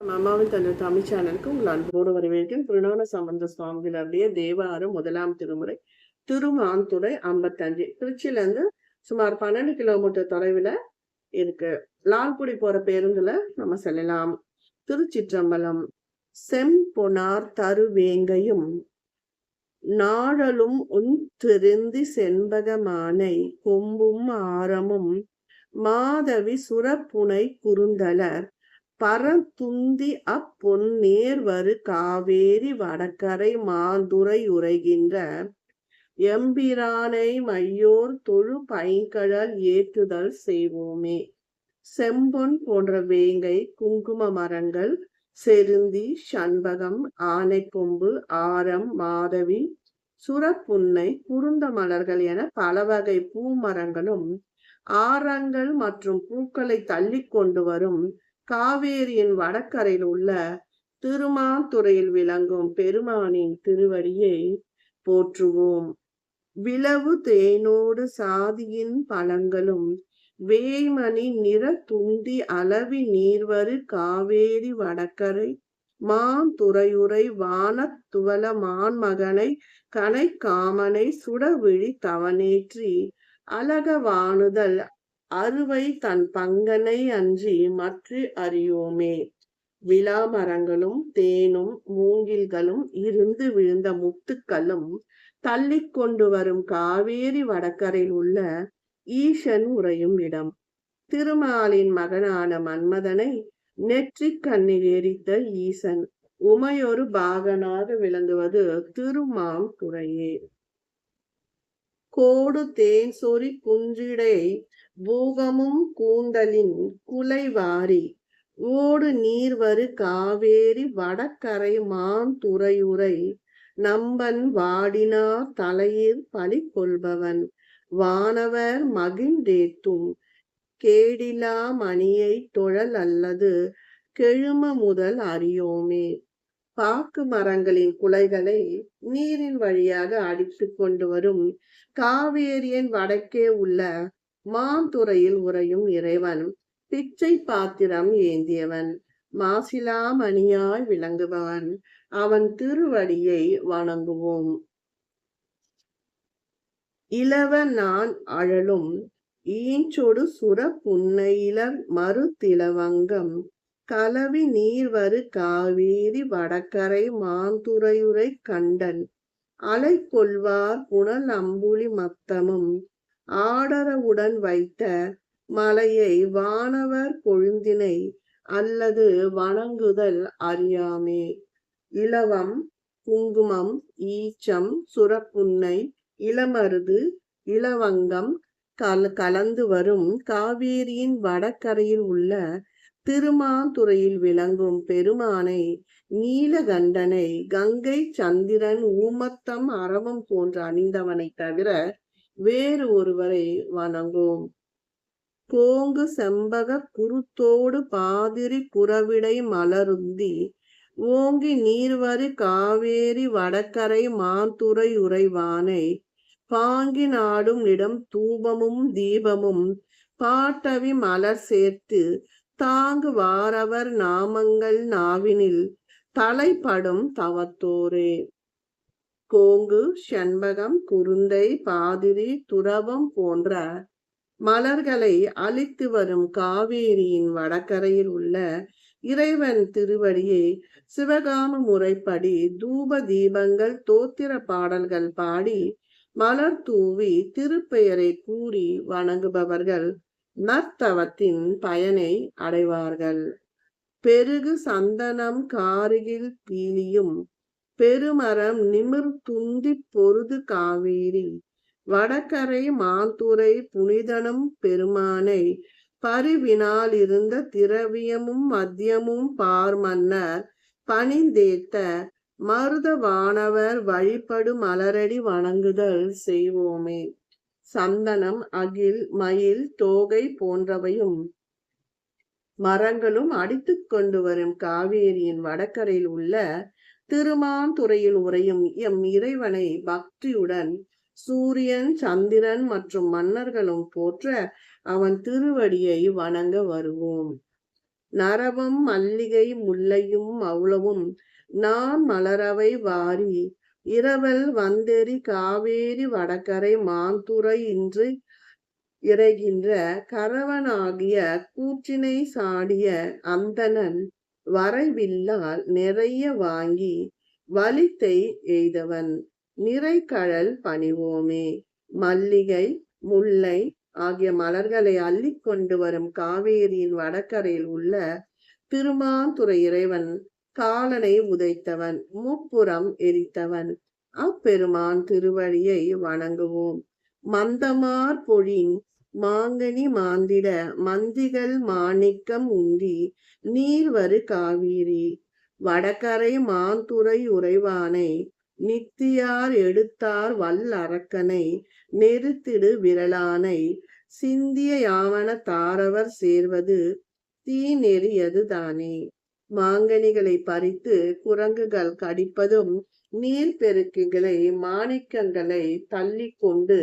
அம்மாவின் தந்தை தமிழ் சேனலுக்கு உங்கள் அன்போடு வரவேற்கிறேன். திருநான சம்பந்த சுவாமிகளுடைய தேவாரம் முதலாம் திருமுறை திருமாந்துறை ஐம்பத்தஞ்சு. திருச்சியில இருந்து சுமார் பன்னெண்டு கிலோமீட்டர் தொலைவில் இருக்கு. லால்குடி போற பேருந்துல நம்ம செல்லலாம். திருச்சிற்றம்பலம் செம்பொனார் தருவேங்கையும் நாழலும் உன் திருந்தி செண்பகமானை கொம்பும் ஆரமும் மாதவி சுரப்புனை குறுந்தலர் பரந்துந்தி அப்பொன் நேர்வரு காவேரி வடக்கரை மாந்துரை உரைகின்ற எம்பிரானை மையோர் தொழு பைங்கழல் ஏற்றுதல் செய்வோமே. செம்பொன் போன்ற வேங்கை குங்கும மரங்கள் செருந்தி சண்பகம் ஆனைக்கொம்பு ஆரம் மாதவி சுரப்புன்னை குருந்த மலர்கள் என பல வகை பூ மரங்களும் ஆரங்கள் மற்றும் பூக்களை தள்ளி கொண்டு வரும் காவேரியின் வடக்கரையில் உள்ள திருமாத்துறையில் விளங்கும் பெருமானின் திருவடியை போற்றுவோம். விளவு தேனோடு சாதியின் பழங்களும் வேய்மணி நிற துண்டி அளவி நீர்வரு காவேரி வடக்கரை மாந்துறையுரை வானத்துவல மான்மகனை கனை காமனை சுடவிழி தவனேற்றி அழக வாணுதல் அறுவை தன் பங்கனை அன்றி மற்ற அறியோமே. விழா மரங்களும் தேனும் மூங்கில்களும் இருந்து விழுந்த முத்துக்களும் தள்ளி கொண்டு வரும் காவேரி வடக்கரையில் உள்ள ஈசன் உறையும் இடம். திருமாலின் மகனான மன்மதனை நெற்றி கண்ணில் எரித்த ஈசன். உமையொரு பாகனாக விளங்குவது திருமாம் துறையே கோடு தேசொறி குஞ்சிடை பூகமும் கூந்தலின் குலைவாரி. ஓடு நீர்வரு காவேரி வடக்கரை மாந்துறையுரை நம்பன் வாடினா தலையில் பலி கொள்பவன் வானவர் மகிழ்ந்தேத்தும் கேடிலா மணியை தொழல் அல்லது கெழும முதல் அறியோமே. பாக்கு மரங்களின் குலைகளை நீரின் வழியாக அடித்து கொண்டு வரும் காவேரியின் வடக்கே உள்ள மாந்துறையில் உறையும் இறைவன் பிச்சை பாத்திரம் ஏந்தியவன் மாசிலாமணியாய் விளங்குபவன் அவன் திருவடியை வணங்குவோம். இளவ நான் அழலும் ஈஞ்சொடு சுர புன்னையிலர் மறு திலவங்கம் கலவி நீர்வரு காவேரி வடக்கரை மாந்துறையுரை கண்டல் அலை கொள்வார் புனல் அம்புலி மத்தமும். ஆடரவுடன் வைத்த மலையை வானவர் கொழுந்தினை அல்லது வணங்குதல் அறியாமே. இலவம் குங்குமம் ஈச்சம் சுரப்புன்னை இளமருது இளவங்கம் கல கலந்து வரும் காவேரியின் வடக்கரையில் உள்ள திருமாந்துறையில் விளங்கும் பெருமானை நீலகண்டனை கங்கை சந்திரன் ஊமத்தம் அறவம் போன்ற அணிந்தவனை தவிர வேறு ஒருவரை வணங்கும். கோங்கு செம்பக குருத்தோடு பாதிரி குறவிடை மலருந்தி ஓங்கி நீர்வரி காவேரி வடக்கரை மாந்துறை உறைவானை பாங்கி நாடும் இடம் தூபமும் தீபமும் பாட்டவி மலர் சேர்த்து தாங்கு வாரவர் நாமங்கள் நாவினில் தலைப்படும் தவத்தோரே. கோங்கு செண்பகம் குருந்தை பாதிரி துறவம் போன்ற மலர்களை அழித்து வரும் காவேரியின் வடக்கரையில் உள்ள இறைவன் திருவடியை சிவகாம முறைப்படி தூப தீபங்கள் தோத்திர பாடல்கள் பாடி மலர் தூவி திருப்பெயரை கூறி வணங்குபவர்கள் நற்தவத்தின் பயனை அடைவார்கள். பெருகு சந்தனம் காரிகில் பீலியும் பெருமரம் நிமிர் துந்தி பொருது காவேரி வடக்கரை மாத்துரை புனிதனும் பெருமானை பரிவினால் இருந்த திரவியமும் மத்தியமும் பார்மன்னர் பணிந்தேத்த மருத வானவர் வழிபடு மலரடி வணங்குதல் செய்வோமே. சந்தனம் அகில் மயில் தோகை போன்றவையும் மரங்களும் அடித்து கொண்டு வரும் காவேரியின் வடக்கரையில் உள்ள திருமாந்துறையில் உறையும் எம் இறைவனை பக்தியுடன் சூரியன் சந்திரன் மற்றும் மன்னர்களும் போற்ற அவன் திருவடியை வணங்க வருவோம். நரவம் மல்லிகை முல்லையும் அவ்வளவும் நான் மலரவை வாரி இரவல் வந்தெறி காவேரி வடகரை மாந்துரை இன்று இறைகின்ற கரவனாகிய கூற்றினை சாடிய அந்தணன் வரைவில்லால் நிறைய வாங்கி வலித்தை எய்தவன். நிறைகழல் பணிவோமே. மல்லிகை முல்லை ஆகிய மலர்களை அள்ளி கொண்டு வரும் காவேரியின் வடகரையில் உள்ள திருமாந்துறை இறைவன் காலனை உதைத்தவன் முப்புறம் எரித்தவன். அப்பெருமான் திருவடியை வணங்குவோம். மந்தமார் பொழின் மாங்கனி மாந்திட மந்திகள் மாணிக்கம் உந்தி நீர்வரு காவிரி. வடகரை மாந்துறை உறைவானை நித்தியார் எடுத்தார் வல்லரக்கனை நெருத்திடு விரலானை. சிந்திய யாவன தாரவர் சேர்வது தீ நெறியது தானே. மாங்கனிகளை பறித்து குரங்குகள் கடிப்பதும் நீர்பெருக்குகளை மாணிக்கங்களை தள்ளி கொண்டு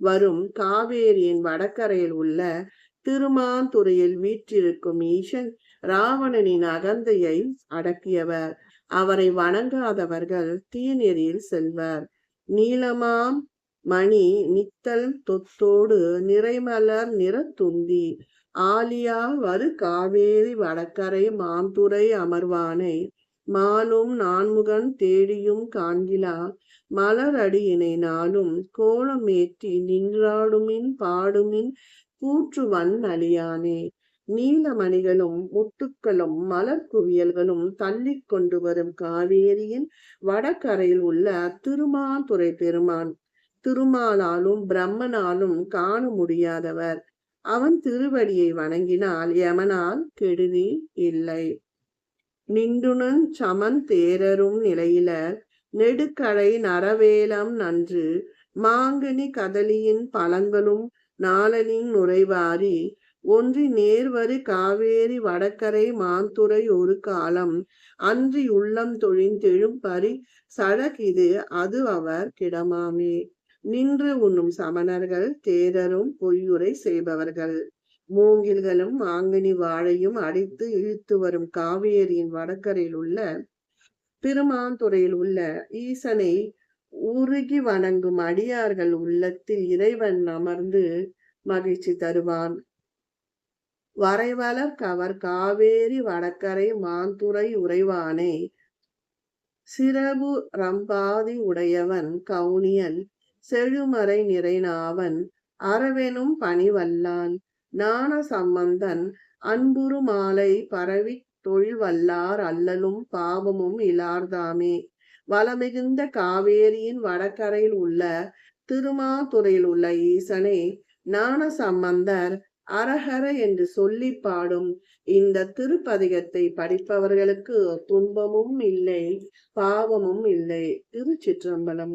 வரும் காவேரியின் வடக்கரையில் உள்ள திருமாந்துறையில் வீற்றிருக்கும் ஈசன் ராவணனின் அகந்தையை அடக்கியவர். அவரை வணங்காதவர்கள் தீநெறியில் செல்வர். நீளமாம் மணி நித்தல் தொத்தோடு நிறைமலர் நிற துந்தி ஆலியா வரு காவேரி வடக்கரை மாந்துரை அமர்வானை. மாலும் நான்முகன் தேடியும் காண்கிலா. மலரடியினை நாளும் கோலமேற்றி நின்றாடுமின் பாடுமின் கூற்றுவன் அழியானே. நீலமணிகளும் முட்டுக்களும் மலர் குவியல்களும் தள்ளி கொண்டு வரும் காவேரியின் வடகரையில் உள்ள திருமாந்துறை பெருமான் திருமாலாலும் பிரம்மனாலும் காண முடியாதவர். அவன் திருவடியை வணங்கினால் யமனால் கெடுதி இல்லை. நின்றுனன் சமன் தேரரும் நிலையில நெடுக்கடை நரவேலம் நன்று மாங்கனி கதலியின் பழங்களும் நாளனின் நுரைவாரி ஒன்றி நேர்வரு காவேரி வடக்கரை மாந்துரை ஒரு காலம் அன்றி உள்ளம் தொழிந்தெழும் பரி சடகிது அது அவர் கிடமாமே. நின்று உண்ணும் சமணர்கள் தேரரும் பொய்யுரை செய்பவர்கள். மூங்கில்களும் மாங்கனி வாழையும் அடித்து இழுத்து வரும் காவேரியின் வடக்கரையில் உள்ள திருமாந்துறையில் உள்ள ஈசனை உருகி வணங்கும் அடியார்கள் உள்ளத்தில் இறைவன் அமர்ந்து மகிழ்ச்சி தருவான். வரைவலர் கவர் காவேரி வடக்கரை மாந்துறை உறைவானே. சிறபு ரம்பாதி உடையவன் கவுனியன் செழுமறை நிறைநாவன் அறவெனும் பணிவல்லான் ஞான சம்பந்தன் அன்புரு மாலை பரவி தொழில் வல்லார் அல்லலும் பாவமும் இலார்தாமே வளமிகுந்த காவேரியின் வடகரையில் உள்ள திருமாதுறையில் உள்ள ஈசனே ஞான சம்பந்தர் அரஹர என்று சொல்லி பாடும் இந்த திருப்பதிகத்தை படிப்பவர்களுக்கு துன்பமும் இல்லை பாவமும் இல்லை. திருச்சிற்றம்பலம்.